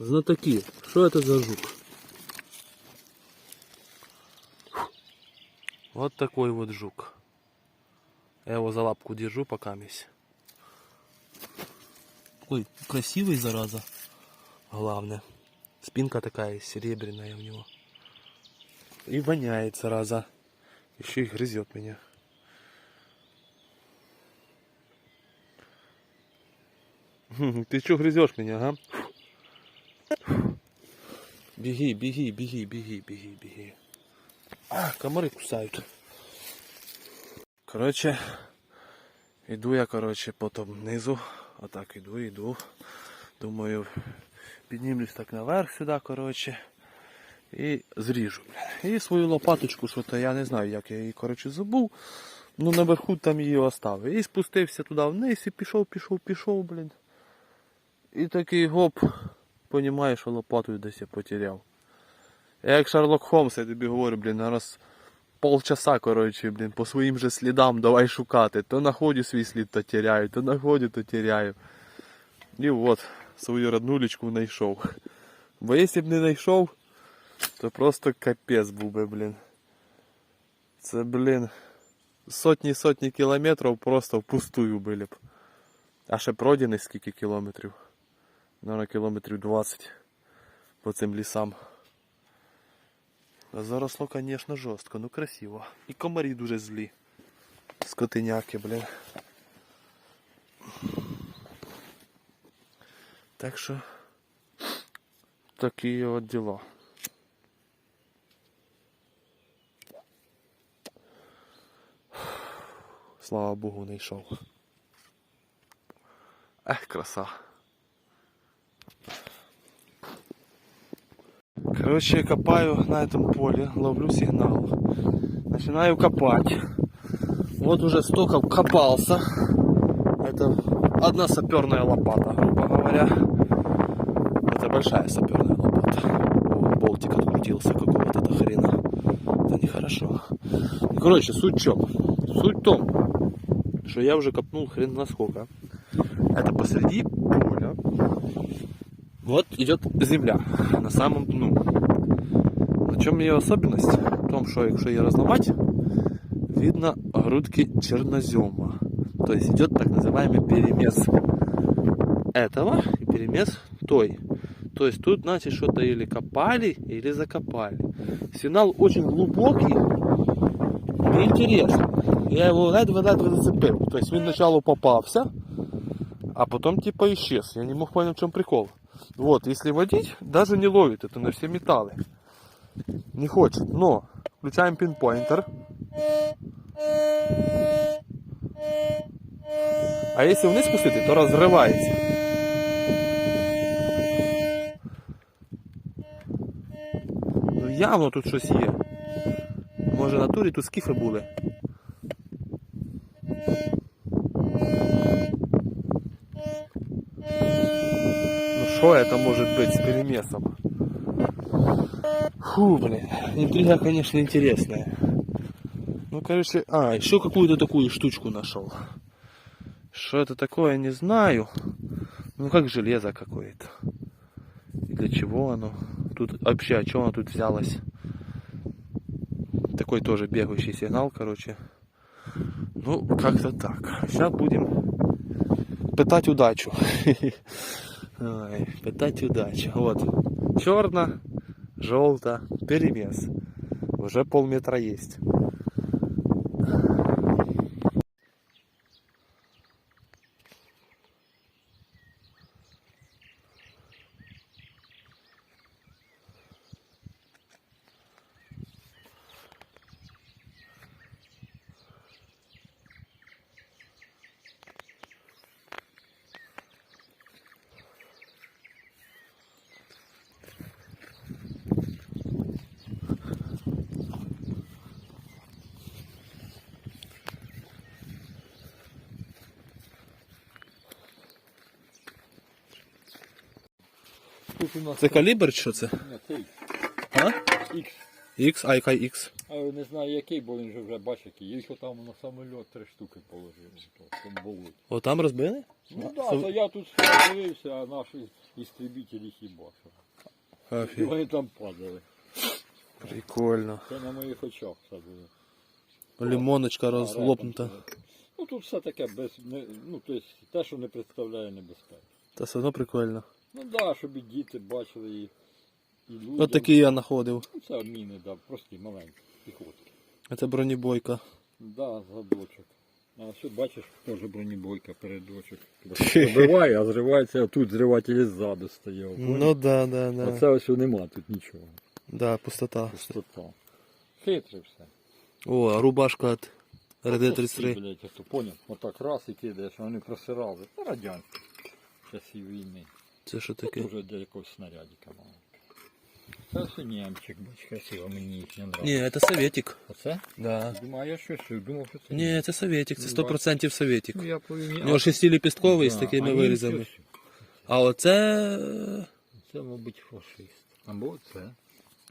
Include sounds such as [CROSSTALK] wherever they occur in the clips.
Знатоки, что это за жук? Вот такой вот жук. Я его за лапку держу пока месь. Ой, красивый зараза. Главное. Спинка такая серебряная у него. И воняет зараза. Еще и грызет меня. Хм, Ты что грызешь меня, ага? Беги, беги, беги, беги, беги, беги. А, комары кусают. Короче, іду я, короче, потом внизу. Отак іду, іду. Думаю, піднімлюсь так наверх сюди, короче. І зріжу. І свою лопаточку, що то я не знаю, як я її, короче, забув. Ну наверху там її оставив. І спустився туди вниз і пішов, пішов, пішов, блін. І такий гоп, понімаєш, що лопатою десь я потеряв. Я як Шерлок Холмс, я тобі говорю, блін, зараз полчаса, коротше, блін, по своїм же слідам давай шукати. То находю свій слід, то теряю, то находю, то теряю. І от, свою роднулечку знайшов. Бо якщо б не знайшов, то просто капець був би, блін. Це, блін, сотні сотні кілометрів просто впустую були б. А ще пройдені скільки кілометрів? Наверно, кілометрів 20 по цим лісам. Заросло, конечно, жорстко, ну красиво. І комарі дуже злі. Скотиняки, блін. Так що такі от діла. Слава Богу, не йшов. Ех, краса. Короче, я копаю на этом поле, ловлю сигнал. Начинаю копать. Вот уже столько копался. Это одна саперная лопата, грубо говоря. Это большая саперная лопата. Болтик открутился какого-то хрена. Это нехорошо. Ну, Короче, суть в чем? Суть в том, что я уже копнул хрен насколько. Это посреди. Вот идет земля на самом дну. В чем ее особенность? В том, что если ее разломать, видно грудки чернозема. То есть идет так называемый перемес этого и перемес той. То есть тут, значит, что-то или копали, или закопали. Сигнал очень глубокий и интересный. Я его ледве-ледве зацепил. То есть він сначала попався, а потом типа исчез. Я не мог понять, в чем прикол. Вот, если водить, даже не ловит это на все металлы. Не хочет, но включаем пинпоинтер. А если вниз спустити, то розривається. Ну явно тут щось є. Може на турі тут скіфи були. Что это может быть с перемесом? Фу, блин. Интрига, конечно, интересная. Ну, короче, а, еще какую-то такую штучку нашел. Что это такое, не знаю. Ну, как железо какое-то. И для чего оно? Тут вообще, о чем оно тут взялось? Такой тоже бегающий сигнал, короче. Ну, как-то так. Сейчас будем пытать удачу. [LAUGHS] Ой, пытать удачу. Вот. Черно, желто, перемес. Уже полметра есть. Тут у нас Це калібр чи що це? цей А? X. X, а яка X? А я не знаю який, бо він же вже бачить, який. Їх там на самоліт три штуки положили. то, в. О, там розбили? Ну так, Це- да, я тут дивився, а наші істребителі їх і бачив. І Офігеть. вони там падали. Прикольно. Це на моїх очах все було. Лимоночка розлопнута. Ну тут все таке без не, ну, тобто, те, що не представляє небезпеки. Та все одно прикольно. Ну так, да, щоб і діти бачили і, і люди. От такі я знаходив. Ну, це міни, да, прості, маленькі, піхотки. Це бронебойка. Да, задочок. А все бачиш, теж бронебойка, передочок. Забиває, [LAUGHS] а зривається, а тут зриватель ззаду стояв. Ну да, да, А да. це ось нема тут нічого. Да, пустота. Пустота. Хитрий все. О, рубашка Прості, РД-33. блядь, ото поняв, отак раз і кидаєш, а вони просирали. Це радянські часів війни. Це що Це таке? вже для якогось снарядика маленького. Це все німчик, бач, красиво, мені їх не нравиться. Ні, це советик. Оце? Да. Думаю, а я щось думав, що це Ні, це советик, це 100% советик. Ну, я повинен... У нього шестиліпістковий з Да, такими а вирізами. німці ось. А оце. Це, мабуть, фашист. Або це.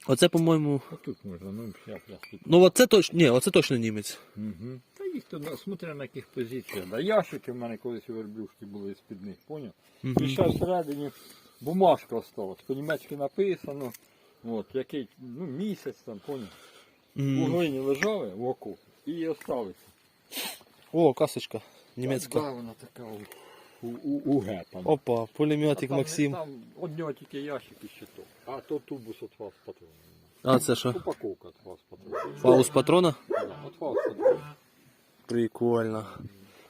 Оце, по-моєму. А тут можна, ну, я я тут. Ну, оце точно. Ні, оце точно німець. Угу. Їх то, на- смотря на яких позиціях. Да, ящики в мене колись у верблюшки були з-під них, поняв? І ще всередині бумажка осталась, по-німецьки написано. От, який, ну, місяць там, поняв? У глині лежали в оку і осталися. О, касочка. Німецька. да, вона така у, у, у, ге там. Опа, пулеметик там, Максим. Там одного тільки ящик і щиток. А то тубус от вас патронів. А це що? Упаковка от вас патронів. Фаус патрона? Да, от вас патронів. Прикольно.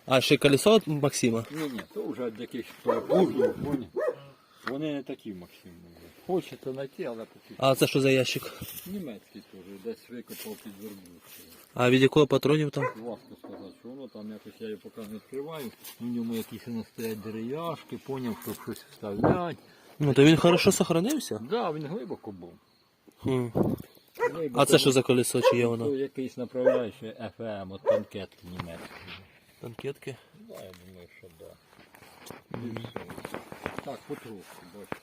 А ще колесо від Максима? Ні, ні, то вже від якихось пугів. Вони не такі Максим. Хочете знайти, але поки А це що за ящик? німецький теж, десь викопав під верблюшкою. А від якого патронів там? Важко сказати, що воно там якось я його поки не відкриваю. У ньому якісь воно стоять дерев'яшки, поняв, щоб щось вставлять. Ну, то він хорошо сохранився. Так, да, він глибоко був. Хм. А це що за колесо, чи є воно? якийсь направляючий FM, от танкетки німецькі. Танкетки. Да, я думаю, що да. Так, потрошку, бачиш.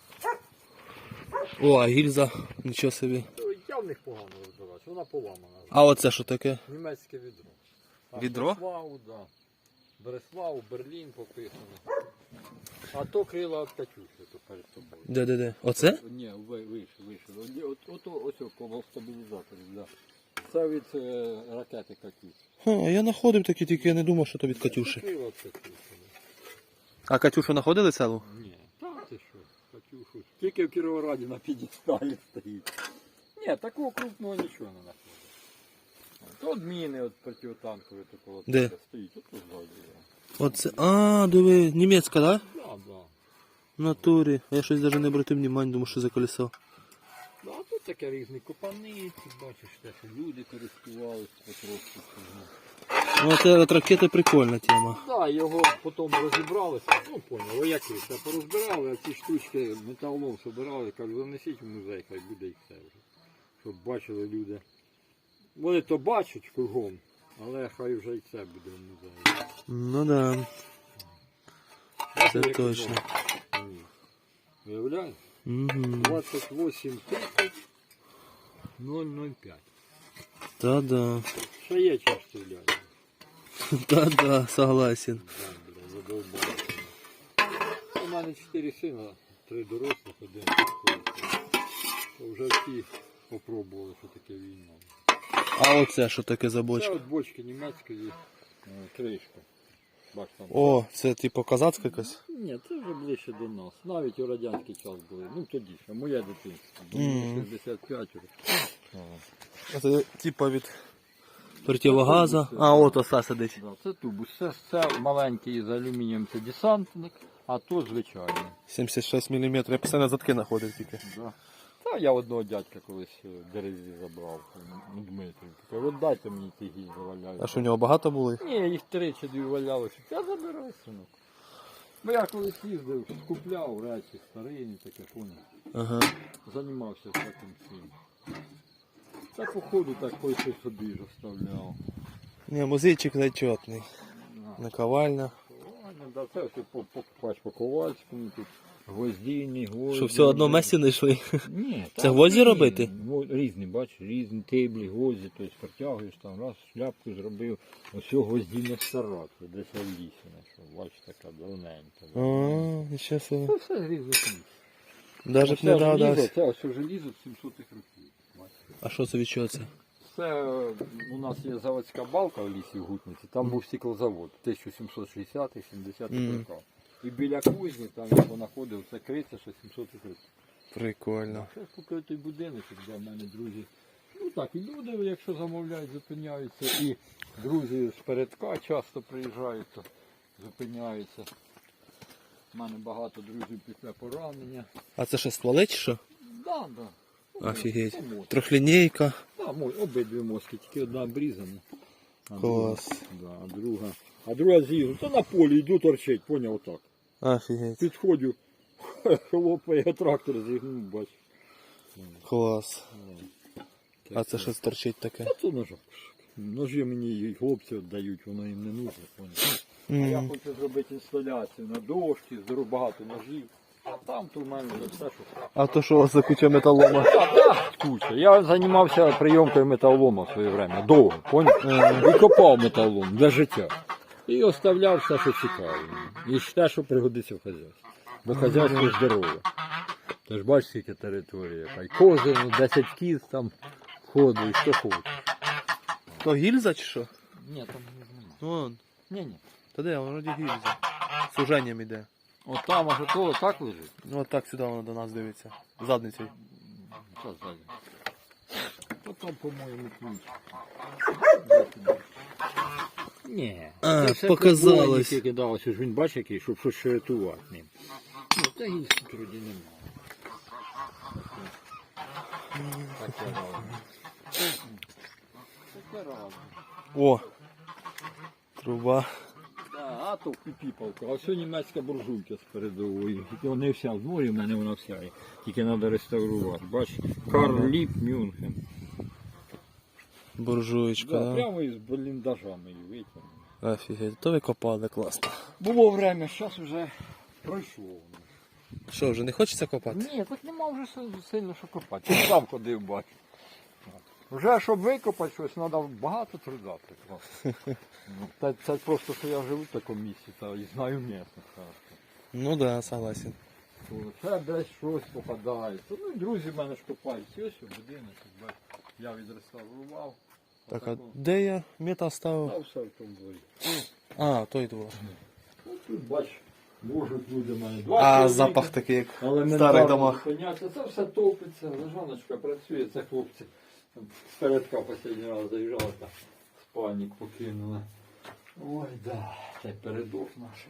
О, а гільза. Нічого собі. Ну, Я в них погано розбираюсь, вона поламана. А оце що таке? Німецьке відро. А Відро? Бреслау, да. Бреслау, Берлін пописано. А то крила від Катюші, то перед тобою. Де-де-де? Оце? Ні, ви- вище, вище. От, от, от, ось коло стабілізаторів, да. Це від е, ракети. Ха, а я знаходив такі, тільки я не думав, що то від Катюші. Це крила. А Катюшу знаходили целу? Ні, та ти що, Катюшу. Тільки в Кіровограді на підісталі стоїть. Ні, такого крупного нічого не знаходить. От міни от противотанкові такого Де? стоїть, от тут ззаді. Оце. А, диви, німецька, да? Да, да. В натурі. Я щось навіть не обратив внимання, думаю, що за колесо. Да, а тут таке різні копаниці, бачиш, те, що люди користувалися потрошку. Ну, це от ракети прикольна тема. Да, його потім розібралися, ну поняли, як це порозбирали, а ці штучки металолом собирали, кажу, занесіть в музей, хай буде і все вже. Щоб бачили люди. Вони то бачать кругом, але хай вже і це буде в музеї. Ну да. Бачите, Це як точно. воно? Ні. Виявляєш? Угу. 28 30 005. Та-да. Ще є час стріляти. Та-да, согласен. Да, бля, задовбали. У мене чотири сина, три дорослих, один хлопець. То вже всі попробували, що таке війна. А оце що таке за Це бочка? от бочки німецької е, кришка. Бач там. О, це типу козацька якась? Ні, це вже ближче до нас. Навіть у радянський час були. Ну тоді ще, моє дитинство. Мгм. 65 років. Це типу від противогаза. А, от оса сидить. Да, це тубус. Це, це маленький з алюмінієм це десантник, а то звичайний. 76 мм. Я постійно задки знаходив тільки. Да. Та я одного дядька колись е, в дереві забрав, ну, Дмитрий. Каже, от дайте мені ті гільзи валяють. А що в нього багато було їх? Ні, їх три чи дві валялося. Я забирай, синок. Бо я колись їздив, скупляв речі, старинні таке, поняв. Ага. Займався таким цим. Та походу так кое собі розставляв. Ні, музейчик зачетний. На. Наковальня. Ладно, да, це все по, по, бач, по Ковальському тут Гвоздійні, гвозді. Що все одно месі знайшли. Ні, Це гвозді різні, робити? Різні, бачиш, різні теблі, гвозді, тобто протягуєш там, раз, шляпку зробив. Ось гвоздіння стара, це десь в лісі знайшов. Бачиш, така давненька. А, нічого собі. Це все. Даже б не догадався. Це ось желізо 700-х років. А що це від чого це? Це е, у нас є заводська балка в лісі в Гутниці, там був стеклозавод 1760-70-х Мгм. років. І біля кузні, там я понаходив, це криця, що 700-х. Прикольно. Це купив той будинок, де в мене друзі. Ну так, і люди, якщо замовляють, зупиняються. І друзі з передка часто приїжджають, то зупиняються. У мене багато друзів після поранення. А це що, стволи чи що? Да, да. Ну, Офігеть. це мост. Трьохлінійка. Да, мой, обидві мозки, тільки одна обрізана. А Клас. Друга, да, а друга. А друга з'їду. То на полі йду торчить, поняв отак. Офігеть. Підходжу, [LAUGHS] хлопає трактор зігнув, бач. Клас. А це що торчить таке? А то ножок. Ножі мені і хлопці віддають, воно їм не нужно. поняв. А я хочу зробити інсталяцію на дошки, здоров багато ножів. А там то в мене вже все, що А то що у вас за куча металома? куча. Я займався прийомкою металолома в своє время, довго, поняв? І копав металолом для життя. І оставляв все, що цікаво. І те, що пригодиться в хазяйстві. Бо хазяйство здорове. Ти ж бачиш, скільки території, яка. І кози, ну, 10 кіз там ходу, і що хочеш. То гільза чи що? Ні, там немає. Вон. Ні, ні. Та де, воно вроді гільза. Суженням іде. От там аж то так лежить. Ну от так сюди воно до нас дивиться. Задницею. Що ззаді? То там, по-моєму, ключ. Ні. А, показалось. який давався, ж він бачить який, щоб щось ширитувати ним. Ну, та тут вроді немає. Таке разне. О! Труба. Да, а то піпалка. А ось німецька буржуйка з передової. Тільки вона вся в дворі, в мене вона вся є. Тільки треба реставрувати. Бач, Карл Ліп Мюнхен. Буржуєчка, Да, да? прямо із бліндажами її. Офігеть, то ви копали класно. Було время, зараз вже пройшло. Що, вже не хочеться копати? Ні, так нема вже сильно що копати. Ти сам ходив бачу. Вже щоб викопати щось, треба багато труда Це, це просто, що я живу в такому місці та, і знаю місце. Ну да, согласен. Це десь щось попадається. Ну і друзі в мене ж копають. Ось у будинок, я відреставрував. Так, а де я мета Та ставив? все в тому дворі. А, той двор. Ну, тут бач, можуть люди мене. А запах такий, як в Елементарно старих домах. зупиняться. Це все топиться, лежаночка працює, це хлопці. Там Спередка останній раз заїжджала, та спальник покинули. Ой, да, це передок наш.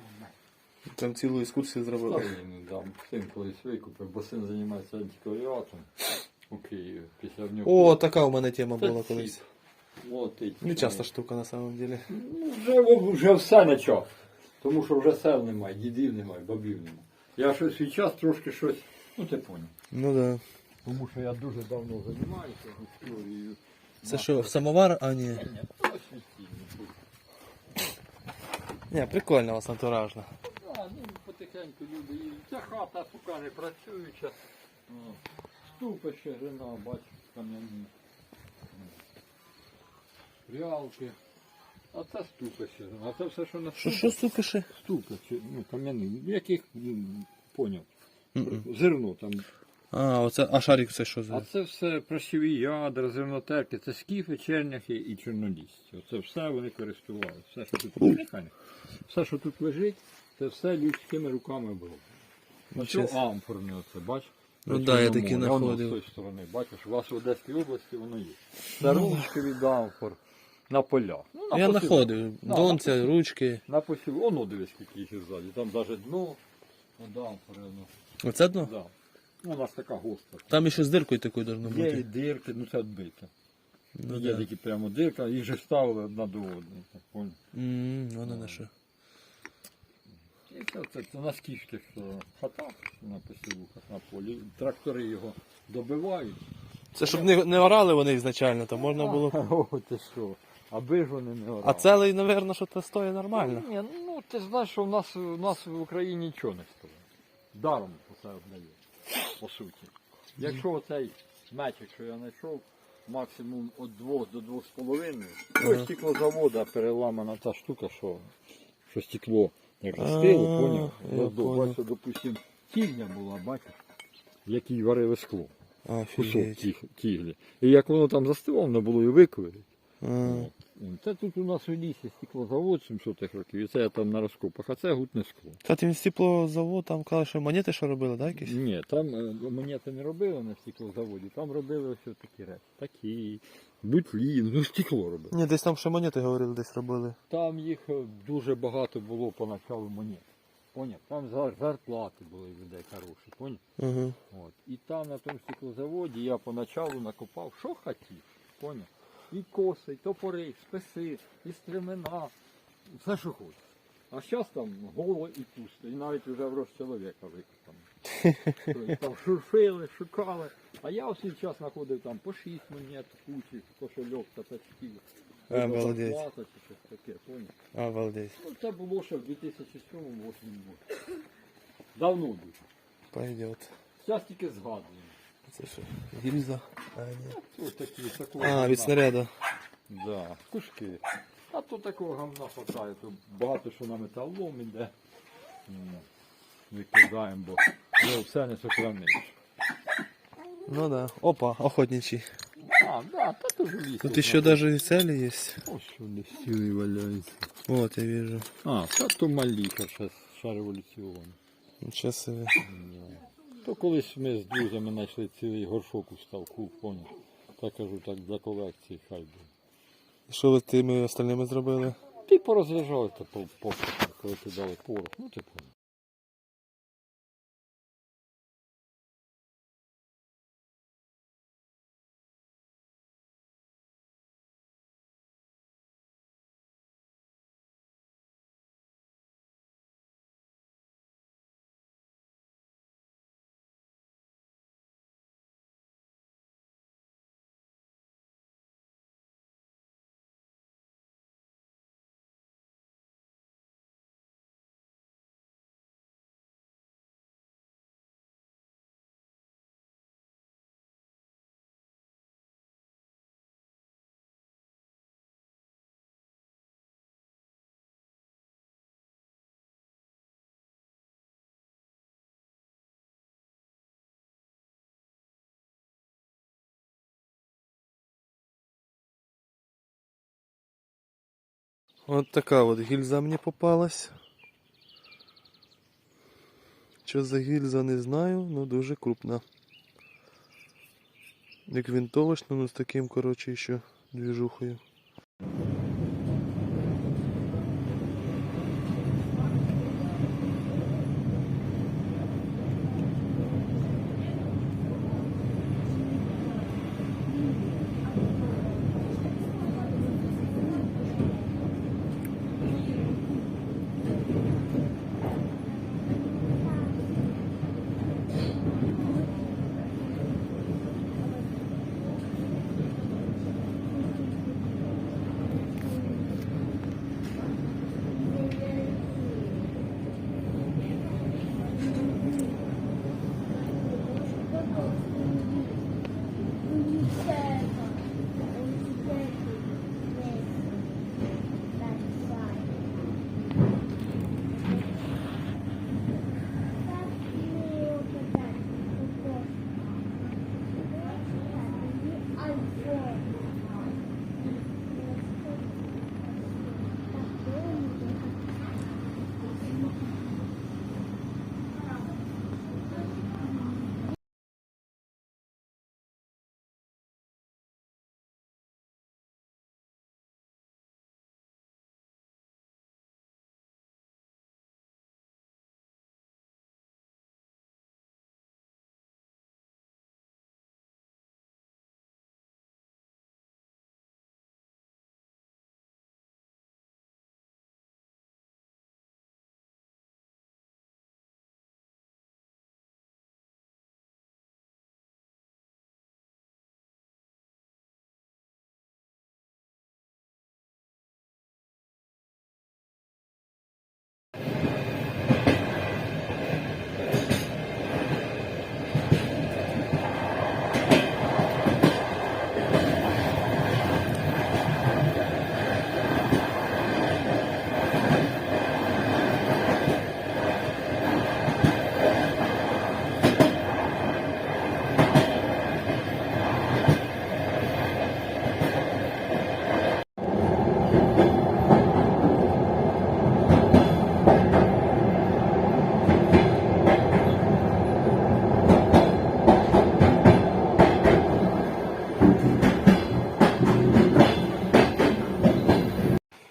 Там цілу екскурсію зробили. Старий дам. Син колись викупив, бо син займається антикваріатом у Києві. Після в нього. О, така у мене тема була колись. Молотить. Не часто штука на самом деле. Ну, вже, вже все не час. Тому що вже сел немає, дідів немає, бабів немає. Я щось свій час трошки щось, ну ти поняв. Ну да. Тому що я дуже давно займаюся історією. Це що, самовар? А ні. Ні, прикольно у вас антуражно. Так, ну потихеньку люди їдуть. Ця хата, сука, не працююча. О, Ступи ще жена, бачиш, кам'яні. Прялки. А це ступи ще. А це все, що на Що, що супиши? Ступи, чи, ну, кам'яні. Яких, м, поняв. Зерно там. А, оце, а шарик це що А за? це все пращові ядра, зернотерки, це скіфи, черняхи і чорнолісті. Оце все вони користувалися. Все, що тут, не. все, що тут лежить, це все людськими руками було. Ось Чесно. амфорне оце, бач? Ну да, я такі. Воно знаходив. З тої сторони, бачиш, у вас в Одеській області воно є. Це ручки від амфор на полях. Ну, на Я посів- знаходив. Да, Донця, на ручки. На посів, воно дивись, скільки їх ззаді. Там навіть дно. Оце дно? Да. Ну, у нас така гостра. Там ще з диркою такою должно Є і бути. дирки, ну це відбите. Ну, Є да. такі прямо дирка, їх же ставили одна до одної. так понял? М, Воно на що. І це, це, це на скіфських е, хатах, на посівухах, на полі. Трактори його добивають. Це щоб не, не орали вони ізначально, то можна було. [LAUGHS] О, ти що? Аби ж вони не орали. А целий, напевно, що то стоїть нормально. Ні, ну ти знаєш, що в нас, у нас в Україні нічого не стоїть. Даром все обдає. По суті. Якщо оцей мечик, що я знайшов, максимум від 2 до 2,5, то стеклозавода переламана та штука, що, що стекло як застило, А, поняв? я. Бачу, допустим, тігля була, бачиш, в якій варили скло. Кусок Офігеть. тіг, тіглі. І як воно там застило, воно було і виковирити. Це тут у нас у лісі стеклозавод 700 років, і це я там на розкопах, а це гутне скло. Кстати, він стеклозавод, там казали, що монети що робили, так? Якісь? Ні, там е, монети не робили на стеклозаводі, там робили ось такі речі. Такі, бутлі, ну стекло робили. Ні, десь там ще монети говорили, десь робили. Там їх е, дуже багато було поначалу монет. Поняв? Там зар- зарплати були в людей хороші, поняв? Угу. От. І там на тому стеклозаводі я поначалу накопав, що хотів, поняв? І коси, і топори, і списи, і стремена, все, що хочеш. А зараз там голо і пусто, і навіть вже в чоловіка викопано. [LAUGHS] Тобто Там шуршили, шукали. А я ось час знаходив там по 6 монет, кучі, кошельок та тачків. Обалдеть. Зарплата чи щось таке, поняв? Обалдеть. Ну, це було ще в 2007 2008 році. Давно дуже. Пойдет. Зараз тільки згадуємо. Це що? Гільза? А, ні. Такі, такого А, від снаряду. Да, кушки. А то такого гамна хватає, то багато що на металлом іде. М, Викидаємо, бо ну, все не сохраниш. Ну да. Опа, охотничий. А, да, та ж ліс. Тут еще даже и цели есть. Ось що десь сіли валяється. Вот, я вижу. А, та то маліка ще, ще революціонна. Сейчас себе. То колись ми з друзями знайшли цілий горшок у ставку, поняв. Та кажу так для колекції хай буде. Що ви з тими остальними зробили? Ти порозряджали, та по, по, коли ти дали порох, ну ти Вот такая вот гильза мне попалась. Що за гільза, не знаю, но дуже крупна. Як винтовочно, но з таким, короче, ще движухою.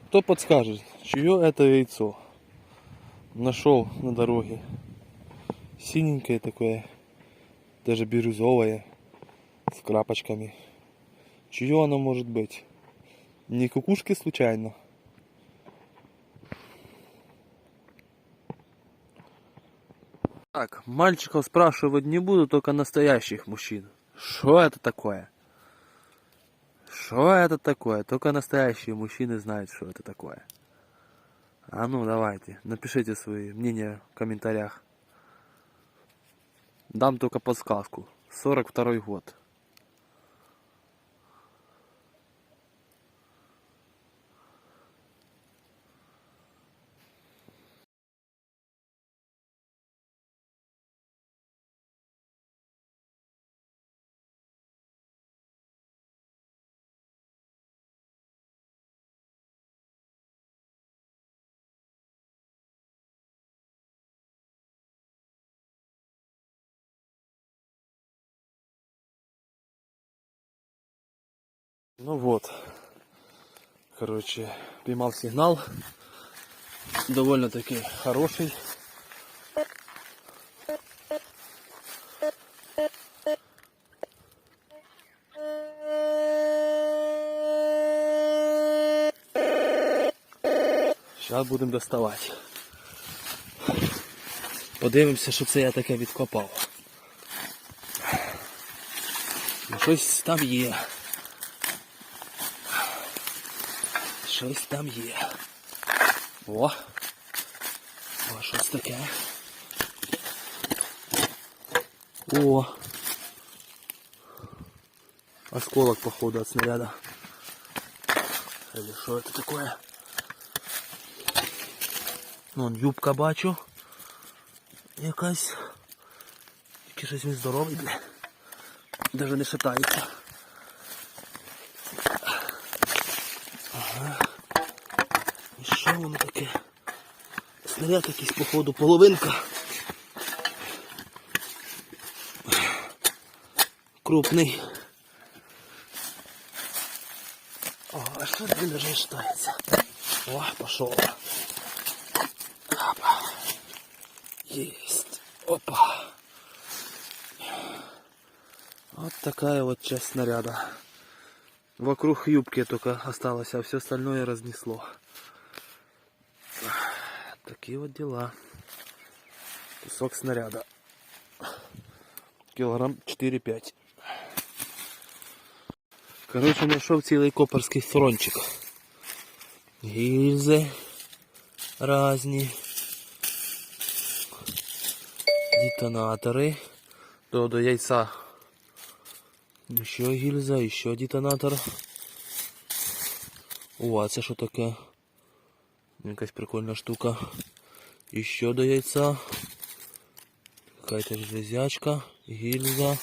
Кто подскажет, чье это яйцо? Нашел на дороге. Синенькое такое, даже бирюзовое, с крапочками. Чье оно может быть? Не кукушки случайно? Так, мальчиков спрашивать не буду, только настоящих мужчин. Что это такое? Что это такое? Только настоящие мужчины знают, что это такое. А ну, давайте, напишите свои мнения в комментариях. Дам только подсказку. 42 год. Ну вот. Короче, поймал сигнал. Довольно-таки хороший. Зараз будемо доставати. Подивимося, що це я таке відкопав. Ну, Щось там є. Щось там є. О! О, щось таке. О! Осколок, походу, от снаряда. Или что это такое? Вон юбка бачу. Якась. Який щось він здоровий, бля. Даже не шатається. Воно таке? Снаряд якийсь, походу, половинка. Крупний. О, а що він даже шатається? О, пошел. Опа. Есть. Опа. Вот такая вот часть снаряда. Вокруг юбки только осталось, а все остальное разнесло. Такие вот дела. Кусок снаряда. Килограмм 4-5. Короче, нашел цілий копорський фрончик. Гільзи разні. Детонатори. До, до яйця Еще гильза, еще детонатор. О, а це що таке? Якась прикольна штука. Еще до яйца. Какая-то железячка, гильза.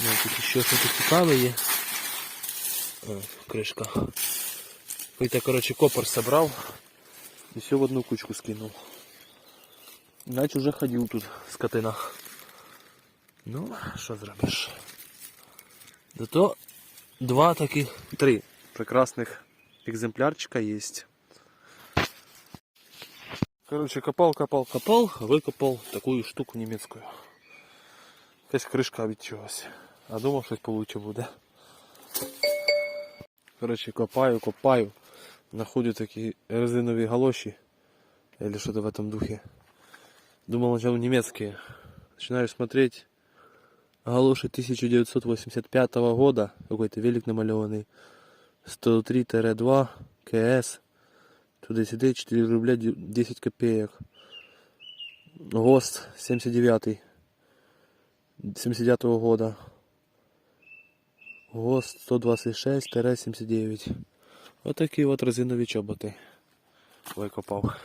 Ну, тут еще что-то цікаве є. А, крышка. Какой-то, короче, копор собрал. И все в одну кучку скинул. Иначе уже ходил тут скотина. Ну, що зробиш? Зато два таких, три прекрасных экземплярчика есть. Короче, копал, копал, копал, выкопал такую штуку немецкую. Якась кришка від чогось. А думав, щось получше буде. Короче, копаю, копаю. Находю такі резинові галоші. Или что-то в этом духе. Думал, сначала немецкие. Начинаю смотреть. Галоши 1985 года. Какой-то велик намалеванный. 103-2 КС. Туда-сюда 4 рубля 10 копеек. ГОСТ 79 79 года. ГОСТ 126-79. Вот такие вот резинові чоботи викопав.